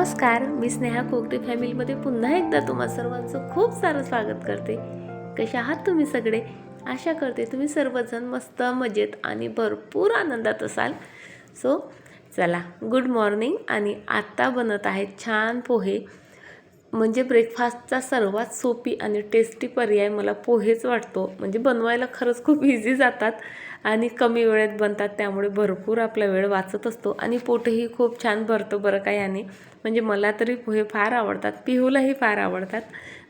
नमस्कार मी स्नेहा कोकटे फॅमिलीमध्ये पुन्हा एकदा तुम्हा सर्वांचं खूप सारं स्वागत करते. कसे आहात तुम्ही सगळे? आशा करते तुम्ही सर्वजण मस्त मजेत आणि भरपूर आनंदात असाल. सो चला गुड मॉर्निंग आणि आत्ता बनत आहेत छान पोहे. म्हणजे ब्रेकफास्टचा सर्वात सोपी आणि टेस्टी पर्याय मला पोहेच वाटतो. म्हणजे बनवायला खरंच खूप इझी जातात. आणि कमी वेळेत बनतात त्यामुळे भरपूर आपला वेळ वाचत असतो. आणि पोटही खूप छान भरतो बरं का याने. म्हणजे मला तरी पोहे फार आवडतात पिहूलाही फार आवडतात.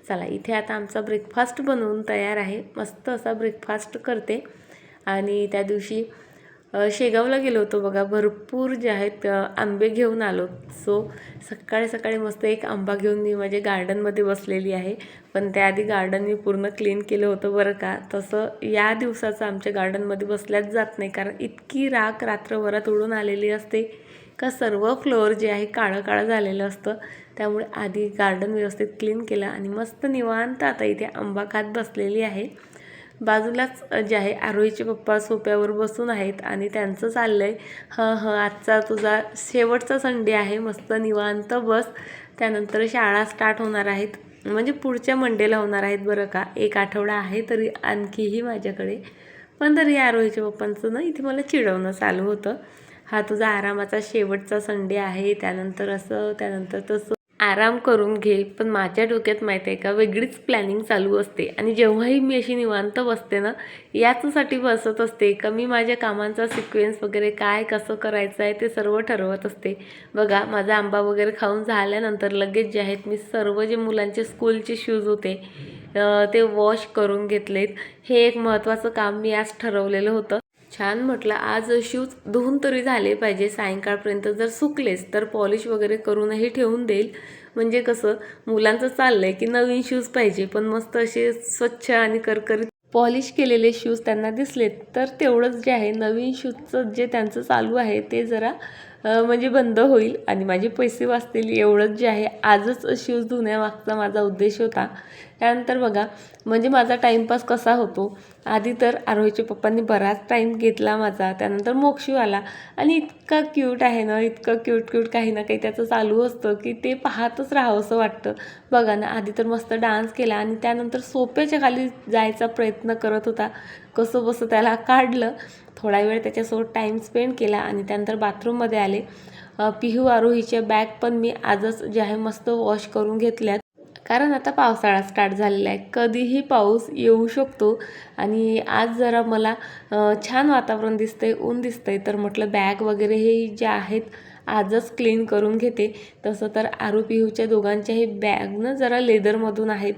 चला इथे आता आमचा ब्रेकफास्ट बनवून तयार आहे. मस्त असा ब्रेकफास्ट करते. आणि त्या दिवशी शेगावला गेलो होतो बघा. भरपूर जे आहेत आंबे घेऊन आलो. सो सकाळी सकाळी मस्त एक आंबा घेऊन मी माझ्या गार्डनमध्ये बसलेली आहे. पण त्याआधी गार्डन मी पूर्ण क्लीन केलं होतं बरं का. तसं या दिवसाचं आमच्या गार्डनमध्ये बसल्याच जात नाही. कारण इतकी राख रात्रभरात उडून आलेली असते. का सर्व फ्लोअर जे आहे काळं काळं झालेलं असतं. त्यामुळे आधी गार्डन व्यवस्थित क्लीन केलं आणि मस्त निवांत आता इथे आंबा खात बसलेली आहे. बाजूलाच जे आहे आरोहीचे पप्पा सोप्यावर बसून आहेत आणि त्यांचं चाललं आहे हं हं आजचा तुझा शेवटचा संडे आहे मस्त निवांत बस. त्यानंतर शाळा स्टार्ट होणार आहेत. म्हणजे पुढच्या मंडेला होणार आहेत बरं का. एक आठवडा आहे तरी आणखीही माझ्याकडे. पण तरी आरोहीच्या पप्पांचं ना इथे मला चिडवणं चालू होतं. हा तुझा आरामाचा शेवटचा संडे आहे. त्यानंतर असं त्यानंतर तसं. आराम करून घे पण माझ्या डोक्यात माहीत आहे का वेगळीच प्लॅनिंग चालू असते. आणि जेव्हाही मी अशी निवांत बसते ना याचसाठी बसत असते का मी माझ्या कामांचा सिक्वेन्स वगैरे काय कसं करायचं आहे ते सर्व ठरवत असते. बघा माझा आंबा वगैरे खाऊन झाल्यानंतर लगेच जे आहेत मी सर्व जे मुलांचे स्कूलचे शूज होते ते वॉश करून घेतलेत. हे एक महत्त्वाचं काम मी आज ठरवलेलं होतं. छान म्हटलं. आज शूज धुवून तरी झाले पाहिजे. सायंकाळपर्यंत जर सुकलेच तर पॉलिश वगैरे करूनही ठेवून देईल. म्हणजे कसं मुलांचं चाललंय की नवीन शूज पाहिजे. पण मस्त असे स्वच्छ आणि करकरीत पॉलिश केलेले शूज त्यांना दिसलेत. तर तेवढंच जे आहे नवीन शूजचं जे त्यांचं चालू आहे ते जरा म्हणजे बंद होईल आणि माझे पैसे वाचतील एवढंच जे आहे. आजच शूज धुण्यामागचा माझा उद्देश होता. त्यानंतर बघा म्हणजे माझा टाईमपास कसा होतो? आधी तर आरोहीच्या पप्पांनी बराच टाईम घेतला माझा. त्यानंतर मोक्षू आला. आणि इतका क्यूट आहे ना इतकं क्यूट क्यूट काही ना काही त्याचं चालू असतं की ते पाहतच राहावंसं वाटतं. बघा ना आधी तर मस्त डान्स केला आणि त्यानंतर सोप्याच्या खाली जायचा प्रयत्न करत होता. कसं बसं त्याला काढलं. थोडा वेळ त्याच्यासोबत टाईम स्पेंड केला आणि त्यानंतर बाथरूममध्ये आले. पिहू आरोहीच्या बॅग पण मी आजच जे आहे मस्त वॉश करून घेतल्यात. कारण आता पावसाळा स्टार्ट झालेला आहे. कधीही पाऊस येऊ शकतो आणि आज जरा मला छान वातावरण दिसतंय ऊन दिसतंय. तर म्हटलं बॅग वगैरे हे जे आहेत आजच क्लीन करून घेते. तसं तर आरू पिहूच्या दोघांच्याही बॅग ना जरा लेदरमधून आहेत.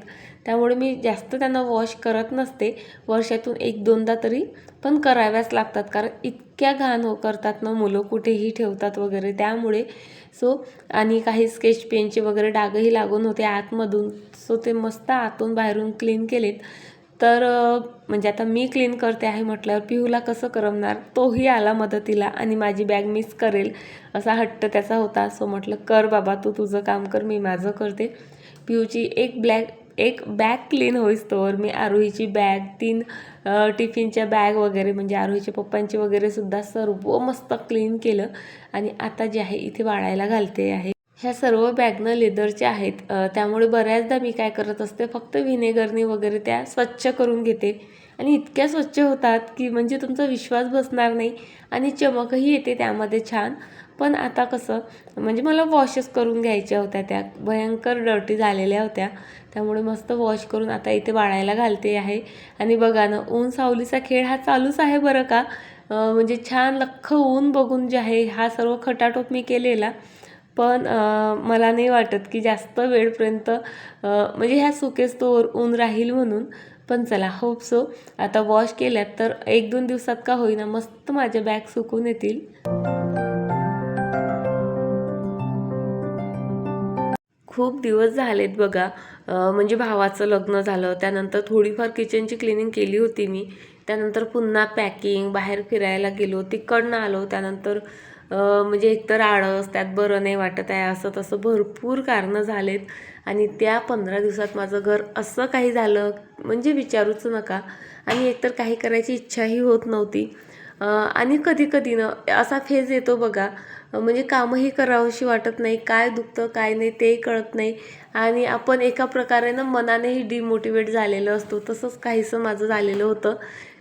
त्यामुळे मी जास्त त्यांना वॉश करत नसते. वर्षातून एक दोनदा तरी पण कराव्याच लागतात. कारण इतक्या घाण हो करतात ना मुलं कुठेही ठेवतात वगैरे. त्यामुळे सो आणि काही स्केच पेनचे वगैरे डागही लागून होते आतमधून. सो ते मस्त आतून बाहेरून क्लीन केलेत. तर म्हणजे आता मी क्लीन करते आहे म्हटल्यावर पिहूला कसं करमणार? तोही आला मदतीला आणि माझी बॅग मिस करेल असा हट्ट त्याचा होता. सो म्हटलं कर बाबा तू तुझं काम कर मी माझं करते. पिहूची एक ब्लॅक एक बॅग क्लीन होईस्तोवर मी आरोहीची बॅग तीन टिफिनच्या बॅग वगैरे म्हणजे आरोहीच्या पप्पांची वगैरे सुद्धा सर्व मस्त क्लीन केलं. आणि आता जे आहे इथे वाळायला घालते आहे. ह्या सर्व बॅगनं लेदरच्या आहेत. त्यामुळे बऱ्याचदा मी काय करत असते फक्त व्हिनेगरने वगैरे त्या स्वच्छ करून घेते. आणि इतक्या स्वच्छ होतात की म्हणजे तुमचा विश्वास बसणार नाही आणि चमकही येते त्यामध्ये छान. पण आता कसं म्हणजे मला वॉशेस करून घ्यायच्या होत्या त्या भयंकर डर्टी झालेल्या होत्या. त्यामुळे मस्त वॉश करून आता इथे वाळायला घालते आहे. आणि बघा ना ऊन सावलीचा खेळ हा चालूच आहे बरं का. म्हणजे छान लख्ख ऊन बघून जे आहे हा सर्व खटाटोप मी केलेला. पण मला नाही वाटत की जास्त वेळपर्यंत म्हणजे ह्या सुकेस्तोवर ऊन राहील म्हणून. पण चला होप सो आता वॉश केल्यात तर एक दोन दिवसात का होईना मस्त माझ्या बॅग सुकून येतील. खूप दिवस झालेत बघा. म्हणजे भावाचं लग्न झालं त्यानंतर थोडीफार किचनची क्लिनिंग केली होती मी. त्यानंतर पुन्हा पॅकिंग बाहेर फिरायला गेलो तिकडनं आलो. त्यानंतर म्हणजे एकतर आळस त्यात बरं नाही वाटत आहे असं तसं भरपूर कारणं झालेत. आणि त्या पंधरा दिवसात माझं घर असं काही झालं म्हणजे विचारूच नका. आणि एकतर काही करायची इच्छाही होत नव्हती. आणि कधी कधी ना असा फेज येतो बघा म्हणजे कामही करावंशी वाटत नाही काय दुखतं काय नाही तेही कळत नाही. आणि आपण एका प्रकारे ना मनानेही डिमोटिवेट झालेलो असतो. तसंच काहीसं माझं झालेलं होतं.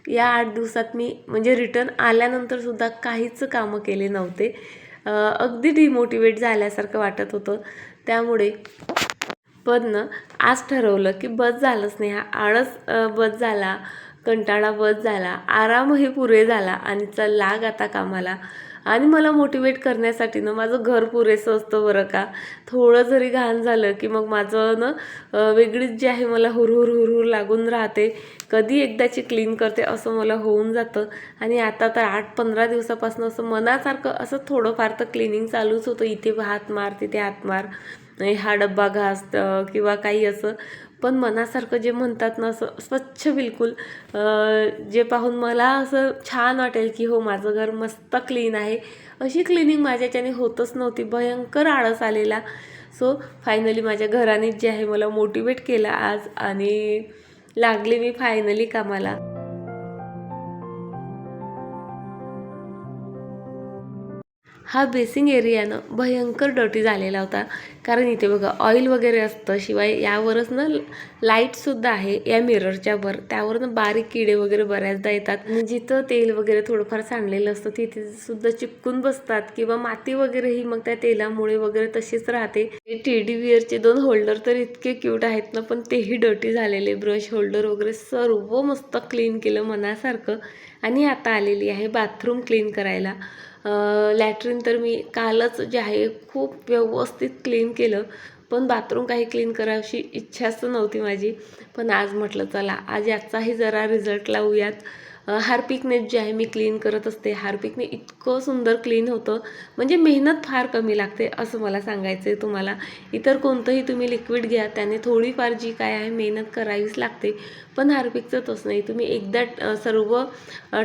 या आठ दिवसात मी म्हणजे रिटर्न आल्यानंतरसुद्धा काहीच कामं केले नव्हते. अगदी डिमोटिवेट झाल्यासारखं वाटत होतं. त्यामुळे पण ना आज ठरवलं की बस झालंच नाही. हा आळस बस झाला. कंटाळा बस झाला आरामही पुरे झाला आणि चल लाग आता कामाला. आणि मला मोटिवेट करण्यासाठी ना माझं घर पुरेसं असतं बरं का. थोडं जरी घाण झालं की मग माझं ना वेगळीच जे आहे मला हुरहुर हुरहुर लागून राहते. कधी एकदाची क्लीन करते असं मला होऊन जातं. आणि आता तर आठ पंधरा दिवसापासून असं मनासारखं असं थोडंफार तर क्लिनिंग चालूच होतं. इथे हात मार तिथे हात मार. हा डब्बा घास किंवा काही असं पण मनासारखं जे म्हणतात ना असं स्वच्छ बिलकुल जे पाहून मला असं छान वाटेल की हो माझं घर मस्त क्लीन आहे. अशी क्लिनिंग माझ्याच्याने होतच नव्हती. भयंकर आळस आलेला. सो फायनली माझ्या घरानेच जे आहे मला मोटिवेट केलं आज आणि लागले मी फायनली कामाला. हा बेसिंग एरियानं भयंकर डर्टी झालेला होता. कारण इथे बघा ऑइल वगैरे असतं शिवाय यावरच ना लाईटसुद्धा आहे या मिररच्या वर. त्यावर ना बारीक किडे वगैरे बऱ्याचदा येतात. जिथं तेल वगैरे थोडंफार सांडलेलं असतं तिथे सुद्धा चिपकून बसतात. किंवा माती वगैरे ही मग त्या तेलामुळे वगैरे तशीच राहते. टेडी विअरचे दोन होल्डर तर इतके क्यूट आहेत ना पण तेही डर्टी झालेले. ब्रश होल्डर वगैरे सर्व मस्त क्लीन केलं मनासारखं. आणि आता आलेली आहे बाथरूम क्लीन करायला. लॅट्रिन तर मी कालच जे आहे खूप व्यवस्थित क्लीन केलं. पण बाथरूम काही क्लीन करायची इच्छाच नव्हती माझी. पण आज म्हटलं चला आज याचाही जरा रिझल्ट लावूयात. अ, हार्पिकने जे आहे मी क्लीन करत असते. हार्पिकने इतकं सुंदर क्लीन होतं. म्हणजे मेहनत फार कमी लागते असं मला सांगायचं आहे तुम्हाला. इतर कोणतंही तुम्ही लिक्विड घ्या त्याने थोडीफार जी काय आहे मेहनत करावीच लागते. पण हार्पिकचं तसं नाही. तुम्ही एकदा सर्व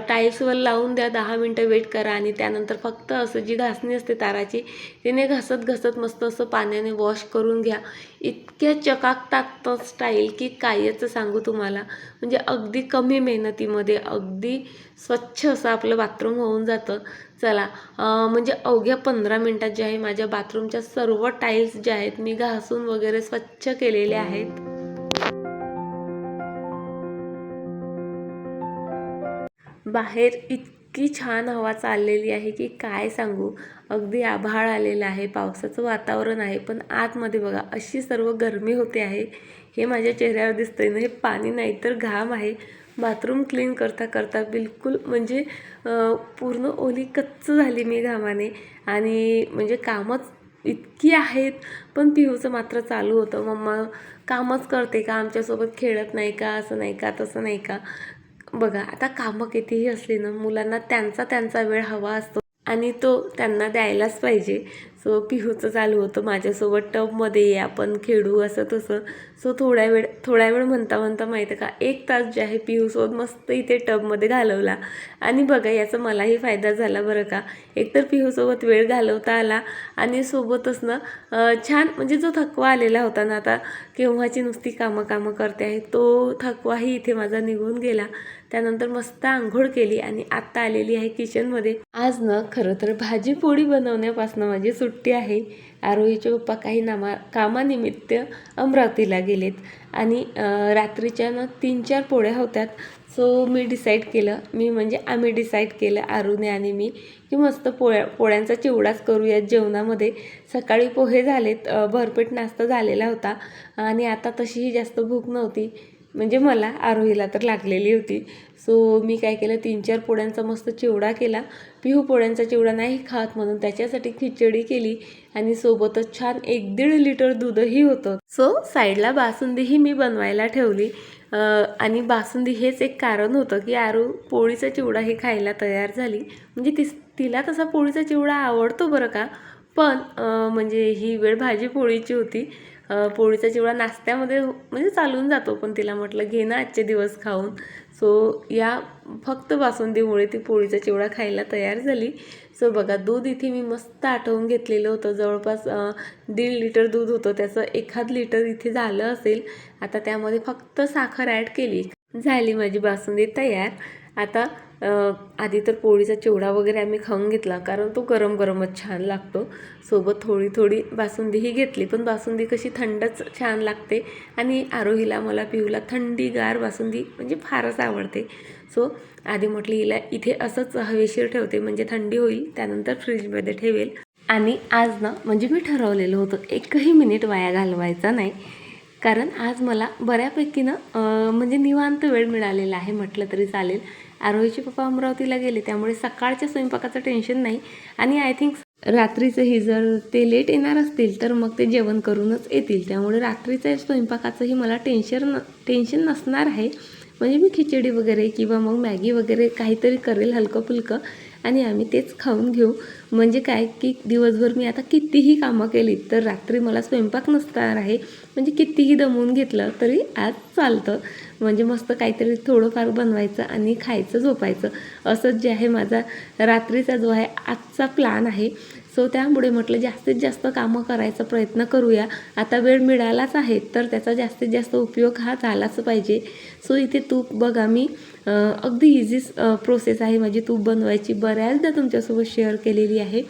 टाईल्सवर लावून द्या दहा मिनटं वेट करा आणि त्यानंतर फक्त असं जी घासणी असते ताराची तिने घासत घसत मस्त असं पाण्याने वॉश करून घ्या. इतक्या चकाक टाकतं स्टाईल की कायच सांगू तुम्हाला. म्हणजे अगदी कमी मेहनतीमध्ये अगदी स्वच्छ असं आपलं बाथरूम होऊन जातं. चला म्हणजे अवघ्या पंधरा मिनटात जे आहे माझ्या बाथरूमच्या सर्व टाईल्स ज्या आहेत मी घासून वगैरे स्वच्छ केलेल्या आहेत. बाहेर इतकी छान हवा चाललेली आहे की काय सांगू? अगदी आभाळ आलेलं आहे. पावसाचं वातावरण आहे पण आतमध्ये बघा अशी सर्व गरमी होते आहे. हे माझ्या चेहऱ्यावर दिसतंय ना हे पाणी नाही तर घाम आहे. बाथरूम क्लीन करता करता बिलकुल म्हणजे पूर्ण ओली कच्च झाली मी घामाने. आणि म्हणजे कामच इतकी आहेत पण पिहूचं मात्र चालू होतं. मम्मा कामच करते का? आमच्यासोबत खेळत नाही का? असं नाही का? तसं नाही का? बघा आता कामं कितीही असली ना मुलांना त्यांचा त्यांचा वेळ हवा असतो. आणि तो त्यांना द्यायलाच पाहिजे. सो पिहूचं चालू होतं माझ्यासोबत. टबमध्ये ये आपण खेळू असं तसं. सो थोड्या वेळ थोड्या वेळ म्हणता म्हणता माहीत आहे का एक तास जे आहे पिहूसोबत मस्त इथे टबमध्ये घालवला. आणि बघा याचा मलाही फायदा झाला बरं का. एकतर पिहूसोबत वेळ घालवता आला आणि सोबतच ना छान म्हणजे जो थकवा आलेला होता ना आता केव्हाची नुसती कामं कामं करते आहे तो थकवाही इथे माझा निघून गेला. त्यानंतर मस्त आंघोळ केली आणि आत्ता आलेली आहे किचनमध्ये. आज ना खरं तर भाजी पोळी बनवण्यापासून माझी सुट्टी आहे. आरोहीचे पप्पा काही नामा कामानिमित्त अमरावतीला गेलेत आणि रात्रीच्या ना तीन चार पोळ्या होत्यात. सो मी डिसाईड केलं मी म्हणजे आम्ही डिसाईड केलं आरुने आणि मी की मस्त पोळ्या पोळ्यांचा चिवडाच करूयात जेवणामध्ये. सकाळी पोहे झालेत भरपेट नाश्ता झालेला होता आणि आता तशीही जास्त भूक नव्हती. म्हणजे मला आरोहीला तर लागलेली होती. सो मी काय केलं तीन चार पोळ्यांचा मस्त चिवडा केला. पिहू पोळ्यांचा चिवडा नाही खात म्हणून त्याच्यासाठी खिचडी केली आणि सोबतच छान एक दीड लिटर दूधही होतं. सो साईडला बासुंदीही मी बनवायला ठेवली. आणि बासुंदी हेच एक कारण होतं की आरू पोळीचा चिवडा ही खायला तयार झाली. म्हणजे तिस तिला तसा पोळीचा चिवडा आवडतो बरं का? पण म्हणजे ही वेळ भाजी पोळीची होती. पोळीचा चिवडा नाश्त्यामध्ये म्हणजे चालून जातो पण तिला म्हटलं घे ना आजचे दिवस खाऊन. सो या फक्त बासुंदीमुळे ती पोळीचा चिवडा खायला तयार झाली. सो बघा दूध इथे मी मस्त आठवून घेतलेलं होतं. जवळपास दीड लिटर दूध होतं. त्याचं एखाद लिटर इथे झालं असेल. आता त्यामध्ये फक्त साखर ॲड केली. झाली माझी बासुंदी तयार. आता आधी तर पोळीचा चिवडा वगैरे आम्ही खाऊन घेतला कारण तो गरम गरमच छान लागतो. सोबत थोडी थोडी बासुंदीही घेतली पण बासुंदी कशी थंडच छान लागते आणि आरोहीला मला पिऊला थंडीगार बासुंदी म्हणजे फारच आवडते. सो आधी म्हटलं हिला इथे असंच हवेशीर ठेवते म्हणजे थंडी होईल त्यानंतर फ्रीजमध्ये ठेवेल. आणि आज ना म्हणजे मी ठरवलेलं होतं एकही मिनिट वाया घालवायचा नाही. कारण आज मला बऱ्यापैकी ना म्हणजे निवांत वेळ मिळालेला आहे म्हटलं तरी चालेल. आरोहीचे पप्पा अमरावतीला गेले त्यामुळे सकाळच्या स्वयंपाकाचं टेन्शन नाही. आणि आय थिंक रात्रीचंही जर ते लेट येणार असतील तर मग ते जेवण करूनच येतील. त्यामुळे रात्रीचं स्वयंपाकाचंही मला टेन्शन न टेन्शन नसणार आहे. म्हणजे मी खिचडी वगैरे किंवा मग मॅगी वगैरे काहीतरी करेल हलकं फुलकं आणि आम्ही तेच खाऊन घेऊ. म्हणजे काय की दिवसभर मी आता कितीही कामं केली तर रात्री मला स्वयंपाक नसणार आहे. म्हणजे कितीही दमवून घेतलं तरी आज चालतं. म्हणजे मस्त काहीतरी थोडंफार बनवायचं आणि खायचं झोपायचं. असंच जे आहे माझा रात्रीचा जो आहे आजचा प्लॅन आहे. सो त्यामुळे म्हटलं जास्तीत जास्त कामं करायचा प्रयत्न करूया. आता वेळ मिळालाच आहे तर त्याचा जास्तीत जास्त उपयोग हा झालाच पाहिजे. सो इथे तूप बघा मी अगदी इझी प्रोसेस आहे माझी तूप बनवायची. बऱ्याचदा तुमच्यासोबत शेअर केलेली आहे.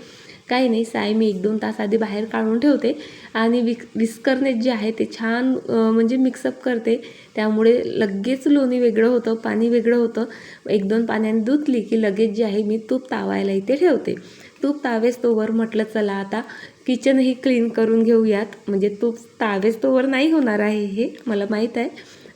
काही नाही साय मी एक दोन तास आधी बाहेर काढून ठेवते आणि विक विस्करने जे आहे ते छान म्हणजे मिक्सअप करते. त्यामुळे लगेच लोणी वेगळं होतं पाणी वेगळं होतं. एक दोन पाण्याने धुतली की लगेच जे आहे मी तूप तावायला इथे ठेवते. तूप तावेस तोवर म्हटलं चला आता किचनही क्लीन करून घेऊयात. म्हणजे तूप तावेस तोवर नाही होणार आहे हे मला माहीत आहे.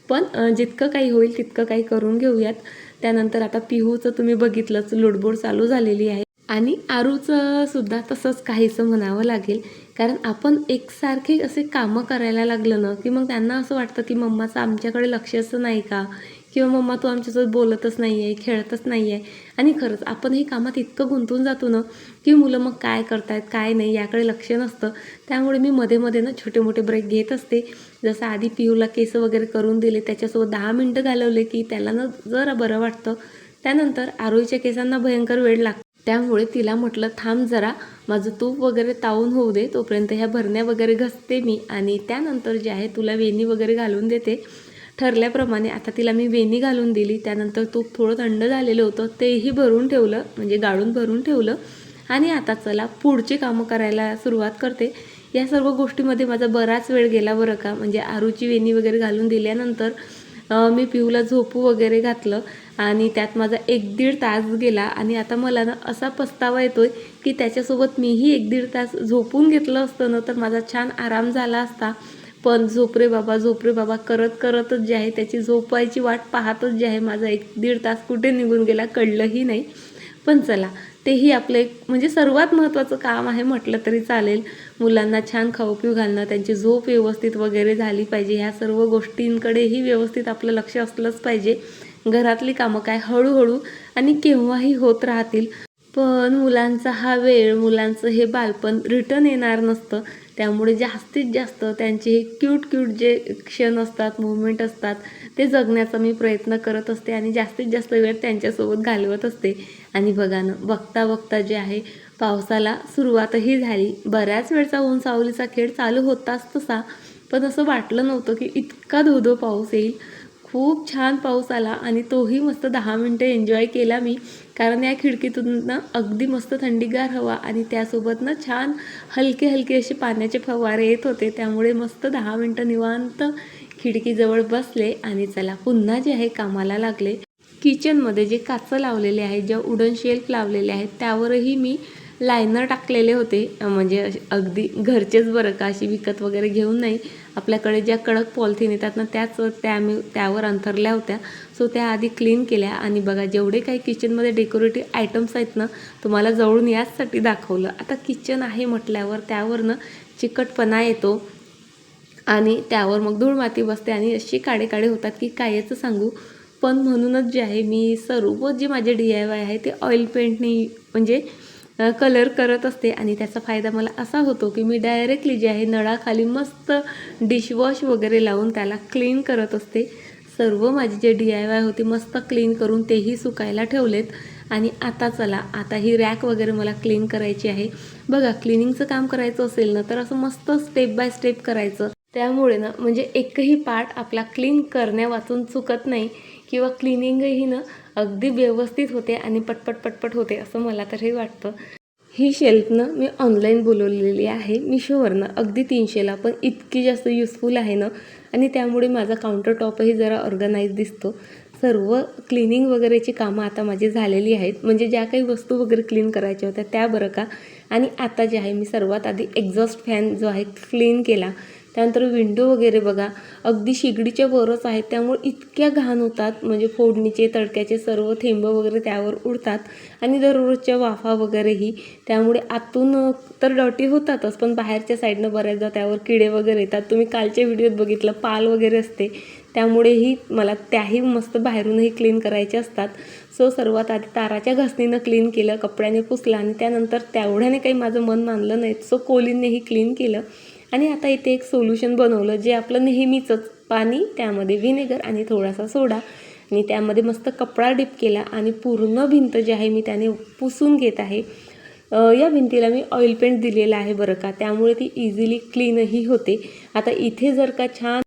पण जितकं काही होईल तितकं काही करून घेऊयात. त्यानंतर आता पिहूचं तुम्ही बघितलंच लुडबोड चालू झालेली आहे. आणि आरूचं सुद्धा तसंच काहीसं म्हणावं लागेल. कारण आपण एकसारखे असे कामं करायला लागलं ना की मग त्यांना असं वाटतं की मम्माचं आमच्याकडे लक्षच नाही का? किंवा मम्मा तू आमच्यासोबत बोलतच नाही आहे खेळतच नाही आहे आणि खरंच आपण हे कामात इतकं गुंतून जातो ना की मुलं मग काय करतायत काय नाही याकडे लक्ष नसतं. त्यामुळे मी मध्ये मध्ये ना छोटे मोठे ब्रेक घेत असते. जसं आधी पिऊला केस वगैरे करून दिले त्याच्यासोबत दहा मिनटं घालवले की त्याला ना जरा बरं वाटतं. त्यानंतर आरोईच्या केसांना भयंकर वेळ लागतो. त्यामुळे तिला म्हटलं थांब जरा माझं तूप वगैरे तावून होऊ दे तोपर्यंत ह्या भरण्या वगैरे घसते मी आणि त्यानंतर जे आहे तुला वेणी वगैरे घालून देते. ठरल्याप्रमाणे आता तिला मी वेणी घालून दिली. त्यानंतर तूप थोडं थंड झालेलं होतं. तेही भरून ठेवलं. म्हणजे गाळून भरून ठेवलं. आणि आता चला पुढची कामं करायला सुरुवात करते. या सर्व गोष्टीमध्ये माझा बराच वेळ गेला बरं का. म्हणजे आरूची वेणी वगैरे घालून दिल्यानंतर मी पिऊला झोपू वगैरे घातलं. आणि त्यात माझा एक दीड तास गेला. आणि आता मला ना असा पस्तावा येतोय की त्याच्यासोबत मीही एक दीड तास झोपून घेतलं असतं ना तर माझा छान आराम झाला असता. पण झोप रे बाबा झोप रे बाबा करत करतच जे आहे त्याची झोपायची वाट पाहतच जे आहे माझा एक दीड तास कुठे निघून गेला कळलंही नाही. पण चला तेही आपलं एक म्हणजे सर्वात महत्त्वाचं काम आहे म्हटलं तरी चालेल. मुलांना छान खाऊ पिऊ घालणं त्यांची झोप व्यवस्थित वगैरे झाली पाहिजे. ह्या सर्व गोष्टींकडेही व्यवस्थित आपलं लक्ष असलंच पाहिजे. घरातली कामं काय हळूहळू आणि केव्हाही होत राहतील. पण मुलांचा हा वेळ मुलांचं हे बालपण रिटर्न येणार नसतं. त्यामुळे जास्तीत जास्त त्यांचे हे क्यूट क्यूट जे क्षण असतात मुवमेंट असतात ते जगण्याचा मी प्रयत्न करत असते आणि जास्तीत जास्त वेळ त्यांच्यासोबत घालवत असते. आणि बघा ना बघता बघता जे आहे पावसाला सुरुवातही झाली. बऱ्याच वेळचा ऊन सावलीचा खेळ चालू होताच तसा पण असं वाटलं नव्हतं की इतका धोधो पाऊस येईल. खूप छान पाऊस आला आणि तोही मस्त दहा मिनटं एन्जॉय केला मी. कारण या खिडकीतून ना अगदी मस्त थंडीगार हवा आणि त्यासोबत ना छान हलके हलके असे पाण्याचे फवारे येत होते. त्यामुळे मस्त दहा मिनटं निवांत खिडकीजवळ बसले आणि चला पुन्हा जे आहे कामाला लागले. किचनमध्ये जे काचं लावलेले आहेत ज्या उडन शेल्फ लावलेले आहेत त्यावरही मी लायनर टाकलेले होते. म्हणजे असे अगदी घरचेच बरं का अशी विकत वगैरे घेऊन नाही. आपल्याकडे ज्या कडक पॉलिथिन येतात ना त्याच त्या मी त्यावर अंथरल्या होत्या. सो त्या आधी क्लीन केल्या. आणि बघा जेवढे काही किचनमध्ये डेकोरेटिव्ह आयटम्स आहेत ना तुम्हाला जवळून याचसाठी दाखवलं. आता किचन आहे म्हटल्यावर त्यावरनं चिकटपणा येतो. आणि त्यावर मग धूळ माती बसते. आणि अशी काडे काडे होतात की कायच सांगू? पण म्हणूनच जे आहे मी सर्व जे माझे डी आय वाय आहे ते ऑइल पेंटने म्हणजे कलर करत असते. आणि त्याचा फायदा मला असा होतो की मी डायरेक्टली जे आहे नळाखाली मस्त डिशवॉश वगैरे लावून त्याला क्लीन करत असते. सर्व माझी जे डी आय वाय होती मस्त क्लीन करून तेही सुकायला ठेवलेत. आणि आता चला आता ही रॅक वगैरे मला क्लीन करायची आहे. बघा क्लिनिंगचं काम करायचं असेल ना तर असं मस्त स्टेप बाय स्टेप करायचं. त्यामुळे ना म्हणजे एकही पार्ट आपला क्लीन करण्यावाचून चुकत नाही. किंवा क्लिनिंगही ना अगदी व्यवस्थित होते आणि पटपट पटपट होते असं मला तरी वाटतं. ही शेल्फनं मी ऑनलाईन बोलवलेली आहे मिशोवरनं. अगदी तीनशेला पण इतकी जास्त युजफुल आहे ना. आणि त्यामुळे माझा काउंटर टॉपही जरा ऑर्गनाईज दिसतो. सर्व क्लिनिंग वगैरेची कामं आता माझी झालेली आहेत. म्हणजे ज्या काही वस्तू वगैरे क्लीन करायच्या होत्या त्या बरं का. आणि आता जे आहे मी सर्वात आधी एक्झॉस्ट फॅन जो आहे क्लीन केला. त्यानंतर विंडो वगैरे बघा. अगदी शिगडीच्या वरच आहेत. त्यामुळे इतक्या घाण होतात. म्हणजे फोडणीचे तडक्याचे सर्व थेंब वगैरे त्यावर उडतात. आणि दररोजच्या वाफा वगैरेही. त्यामुळे आतून तर डॉटी होतातच. पण बाहेरच्या साईडनं बऱ्याचदा त्यावर किडे वगैरे येतात. तुम्ही कालच्या व्हिडिओत बघितलं पाल वगैरे असते. त्यामुळेही मला त्याही मस्त बाहेरूनही क्लीन करायचे असतात. सो सर्वात आधी ताराच्या घासणीनं क्लीन केलं कपड्याने पुसलं आणि त्यानंतर तेवढ्याने काही माझं मन मानलं नाही सो कोलींनेही क्लीन केलं. आणि आता इथे एक सोल्युशन बनवलं जे आपलं नेहमीचंच. पाणी त्यामध्ये व्हिनेगर आणि थोडासा सोडा आणि त्यामध्ये मस्त कपडा डिप केला आणि पूर्ण भिंत जी आहे मी त्याने पुसून घेत आहे. या भिंतीला मी ऑइल पेंट दिलेला आहे बरं का? त्यामुळे ती इझिली क्लीनही होते. आता इथे जर का छान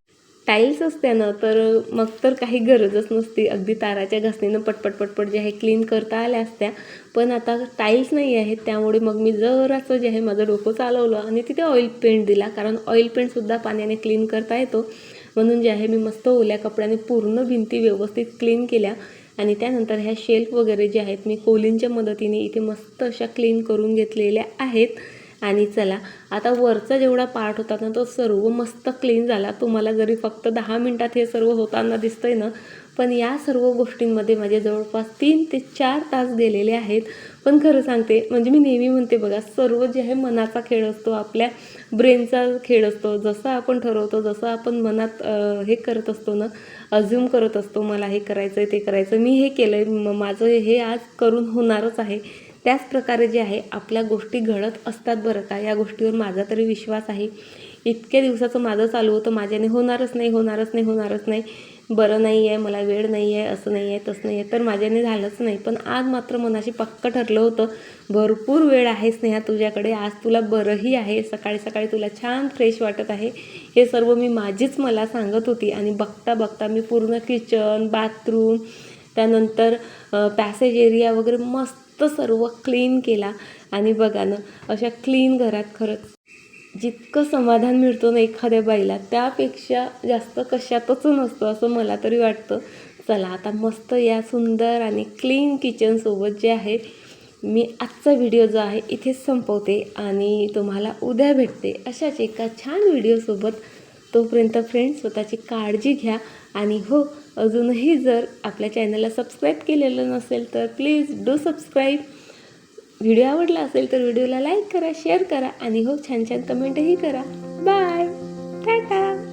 टाईल्स असत्या ना तर मग तर काही गरजच नसते. अगदी ताराच्या घासणीनं पटपट पटपट जे आहे क्लीन करता आल्या असत्या. पण आता टाईल्स नाही आहेत त्यामुळे मग मी जरासं जे आहे माझं डोकं चालवलं आणि तिथे ऑइल पेंट दिला. कारण ऑइल पेंटसुद्धा पाण्याने क्लीन करता येतो. म्हणून जे आहे मी मस्त ओल्या कपड्याने पूर्ण भिंती व्यवस्थित क्लीन केल्या. आणि त्यानंतर ह्या शेल्फ वगैरे जे आहेत मी कोलींच्या मदतीने इथे मस्त अशा क्लीन करून घेतलेल्या आहेत. आणि चला आता वरचा जेवढा पार्ट होता ना तो सर्व मस्त क्लीन झाला. तुम्हाला जरी फक्त दहा मिनटात हे सर्व होताना दिसतंय ना पण या सर्व गोष्टींमध्ये माझे जवळपास तीन ते चार तास गेलेले आहेत. पण खरं सांगते म्हणजे मी नेहमी म्हणते बघा सर्व जे आहे मनाचा खेळ असतो आपल्या ब्रेनचा खेळ असतो. जसं आपण ठरवतो जसं आपण मनात हे करत असतो ना अज्युम करत असतो मला हे करायचं आहे ते करायचं मी हे केलं आहे माझं हे आज करून होणारच आहे. त्याच प्रकारे जे आहे आपल्या गोष्टी घडत असतात बरं का. या गोष्टीवर माझा तरी विश्वास आहे. इतक्या दिवसाचं माझं चालू होतं माझ्याने होणारच नाही होणारच नाही होणारच नाही. बरं नाही आहे मला वेळ नाही आहे असं नाही आहे तसं नाही आहे तर माझ्याने झालंच नाही. पण आज मात्र मनाशी पक्क ठरलं होतं भरपूर वेळ आहे स्नेहा तुझ्याकडे. आज तुला बरंही आहे. सकाळी सकाळी तुला छान फ्रेश वाटत आहे. हे सर्व मी माझीच मला सांगत होती आणि बघता बघता मी पूर्ण किचन बाथरूम त्यानंतर पॅसेज एरिया वगैरे मस्त मस्त सर्व क्लीन केला. आणि बघा ना अशा क्लीन घरात खरंच जितकं समाधान मिळतो ना एखाद्या बाईला त्यापेक्षा जास्त कशातच नसतं असं मला तरी वाटतं. चला आता मस्त या सुंदर आणि क्लीन किचनसोबत जे आहे मी आजचा व्हिडिओ जो आहे इथेच संपवते. आणि तुम्हाला उद्या भेटते अशाच एका छान व्हिडिओसोबत तोपर्यंत फ्रेंड्स स्वतःची काळजी घ्या. आणि हो अजूनही जर आपल्या चॅनलला सबस्क्राईब केलेलं नसेल तर प्लीज डू सबस्क्राईब. व्हिडिओ आवडला असेल तर व्हिडिओला लाईक करा शेअर करा आणि हो छान छान कमेंटही करा. बाय. टाटा.